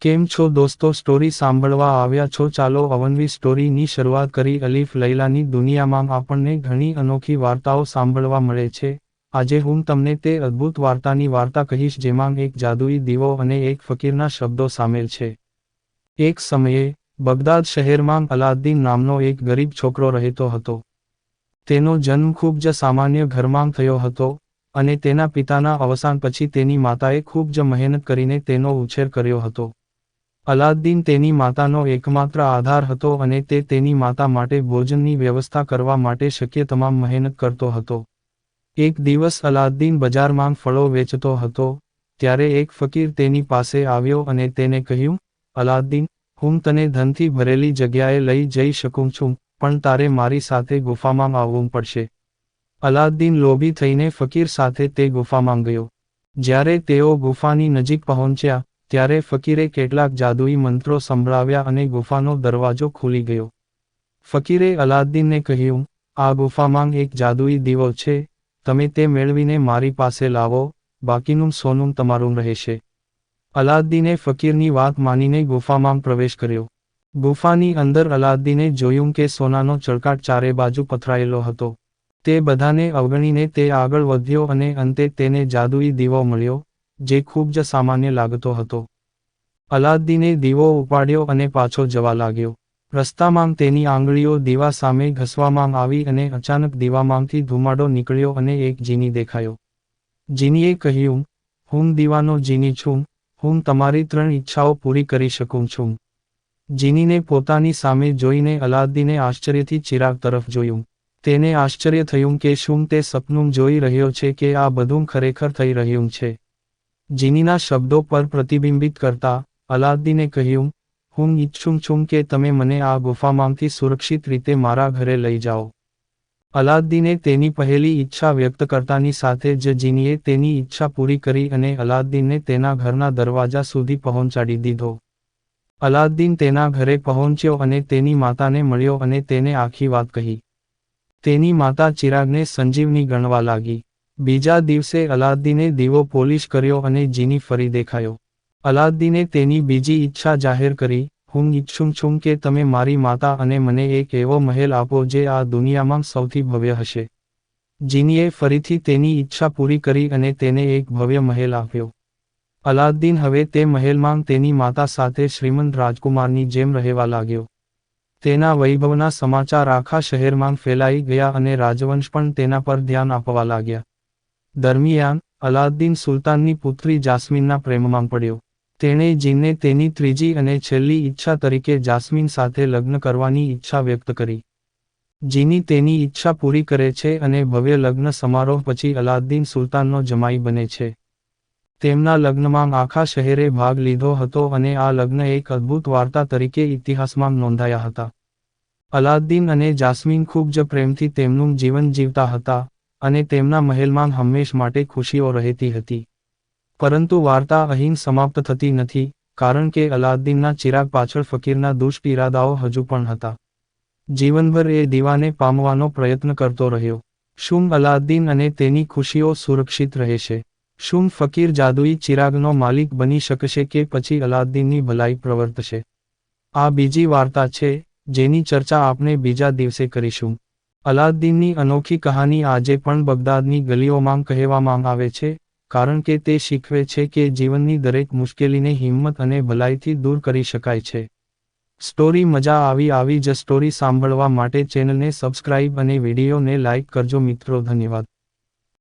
કેમ છો દોસ્તો? સ્ટોરી સાંભળવા આવ્યા છો? ચાલો અવનવી સ્ટોરીની શરૂઆત કરી. અલીફ લૈલાની દુનિયામાં આપણને ઘણી અનોખી વાર્તાઓ સાંભળવા મળે છે. આજે હું તમને તે અદ્ભુત વાર્તાની વાર્તા કહીશ, જેમાં એક જાદુઈ દીવો અને એક ફકીરના શબ્દો સામેલ છે. એક સમયે, બગદાદ શહેરમાં અલાદ્દીન નામનો એક ગરીબ છોકરો રહેતો હતો. તેનો જન્મ ખૂબ જ સામાન્ય ઘરમાં થયો હતો અને તેના પિતાના અવસાન પછી તેની માતાએ ખૂબ જ મહેનત કરીને તેનો ઉછેર કર્યો હતો. અલાદ્દીન તેની માતાનો એકમાત્ર આધાર હતો અને તે તેની માતા માટે ભોજનની વ્યવસ્થા કરવા માટે શક્ય તમામ મહેનત કરતો હતો. એક દિવસ અલાદ્દીન બજારમાં ફળો વેચતો હતો, ત્યારે એક ફકીર તેની પાસે આવ્યો અને તેને કહ્યું, અલાદ્દીન, હું તને ધનથી ભરેલી જગ્યાએ લઈ જઈ શકું છું, પણ તારે મારી સાથે ગુફામાં આવવું પડશે. અલાદ્દીન લોભી થઈને ફકીર સાથે તે ગુફામાં ગયો. જ્યારે તેઓ ગુફાની નજીક પહોંચ્યા ત્યારે ફકીરે કેટલાક જાદુઈ મંત્રો સંભળાવ્યા અને ગુફાનો દરવાજો ખુલી ગયો. ફકીરે અલાદ્દીનને કહ્યું, આ ગુફામાં એક જાદુઈ દીવો છે, તમે તે મેળવીને મારી પાસે લાવો, બાકીનું સોનું તમારું રહેશે. અલાદ્દીને ફકીરની વાત માનીને ગુફામાં પ્રવેશ કર્યો. ગુફાની અંદર અલાદ્દીને જોયું કે સોનાનો ચળકાટ ચારે બાજુ પથરાયેલો હતો. તે બધાને અવગણીને તે આગળ વધ્યો અને અંતે તેને જાદુઈ દીવો મળ્યો. જે ખૂબ જ સામાન્ય લાગતો હતો. અલાદ્દીને દીવો ઉપાડ્યો અને પાછો જવા લાગ્યો. રસ્તામાં તેની આંગળીઓ દીવા સામે ઘસવામાં આવી અને અચાનક દીવામાંથી ધુમાડો નીકળ્યો અને એક જીની દેખાયો. જીનીએ કહ્યું, હું દીવાનો જીની છું. હું તમારી ત્રણ ઈચ્છાઓ પૂરી કરી શકું છું. જીનીને પોતાની સામે જોઈને અલાદ્દીને આશ્ચર્યથી ચિરાગ તરફ જોયું. તેને આશ્ચર્ય થયું કે શું તે સપનું જોઈ રહ્યો છે કે આ બધું ખરેખર થઈ રહ્યું છે. જીનીના શબ્દો પર પ્રતિબિંબિત કરતા અલાદ્દીને કહ્યું, હું ઈચ્છું છું કે તમે મને આ ગુફામાંથી સુરક્ષિત રીતે મારા ઘરે લઈ જાઓ. અલાદ્દીને તેની પહેલી ઈચ્છા વ્યક્ત કરતાની સાથે જ જીનીએ તેની ઈચ્છા પૂરી કરી અને અલાદ્દીનને તેના ઘરના દરવાજા સુધી પહોંચાડી દીધો. અલાદ્દીન તેના ઘરે પહોંચ્યો અને તેની માતાને મળ્યો અને તેને આખી વાત કહી. તેની માતા ચિરાગને સંજીવની ગણવા લાગી. બીજા દિવસે અલાદ્દીને દીવો પોલિશ કર્યો અને જીની ફરી દેખાયો. અલાદ્દીને તેની બીજી ઈચ્છા જાહેર કરી, હું ઈચ્છું છું કે તમે મારી માતા અને મને એક એવો મહેલ આપો જે આ દુનિયામાં સૌથી ભવ્ય હશે. જીનીએ ફરીથી તેની ઈચ્છા પૂરી કરી અને તેને એક ભવ્ય મહેલ આપ્યો. અલાદ્દીન હવે તે મહેલમાં તેની માતા સાથે શ્રીમંત રાજકુમારની જેમ રહેવા લાગ્યો. તેના વૈભવના સમાચાર આખા શહેરમાં ફેલાઈ ગયા અને રાજવંશ પણ તેના પર ધ્યાન આપવા લાગ્યા. દરમિયાન અલાદ્દીન સુલતાનની પુત્રી જાસ્મીનના પ્રેમમાં પડ્યો. તેણે જીનને તેની ત્રીજી અને છેલ્લી ઈચ્છા તરીકે જાસ્મીન સાથે લગ્ન કરવાની ઈચ્છા વ્યક્ત કરી. જીની તેની ઈચ્છા પૂરી કરે છે અને ભવ્ય લગ્ન સમારોહ પછી અલાદ્દીન સુલતાનનો જમાઈ બને છે. તેમના લગ્નમાં આખા શહેરે ભાગ લીધો હતો અને આ લગ્ન એક અદ્ભુત વાર્તા તરીકે ઇતિહાસમાં નોંધાયા હતા. અલાદ્દીન અને જાસ્મીન ખૂબ જ પ્રેમથી તેમનું જીવન જીવતા હતા. અને તેમના મહેલમાં હંમેશ માટે ખુશીઓ રહેતી હતી. પરંતુ વાર્તા અહીં સમાપ્ત થતી નથી, કારણ કે અલાદ્દીનના ચિરાગ પાછળ ફકીરના દુષ્ટ ઇરાદાઓ હજુ પણ હતા. જીવનભર એ દીવાને પામવાનો પ્રયત્ન કરતો રહ્યો. શું અલાદ્દીન અને તેની ખુશીઓ સુરક્ષિત રહેશે? શું ફકીર જાદુઈ ચિરાગનો માલિક બની શકશે કે પછી અલાદ્દીનની ભલાઈ પ્રવર્તશે? આ બીજી વાર્તા છે, જેની ચર્ચા આપણે બીજા દિવસે કરીશું. અલાદ્દીનની અનોખી કહાની આજે પણ બગદાદની ગલીઓમાં કહેવામાં આવે છે, કારણ કે તે શીખવે છે કે જીવનની દરેક મુશ્કેલીને હિંમત અને ભલાઈથી દૂર કરી શકાય છે. સ્ટોરી મજા આવી આવી જ સ્ટોરી સાંભળવા માટે ચેનલને સબસ્ક્રાઇબ અને વિડીયોને લાઇક કરજો મિત્રો, ધન્યવાદ.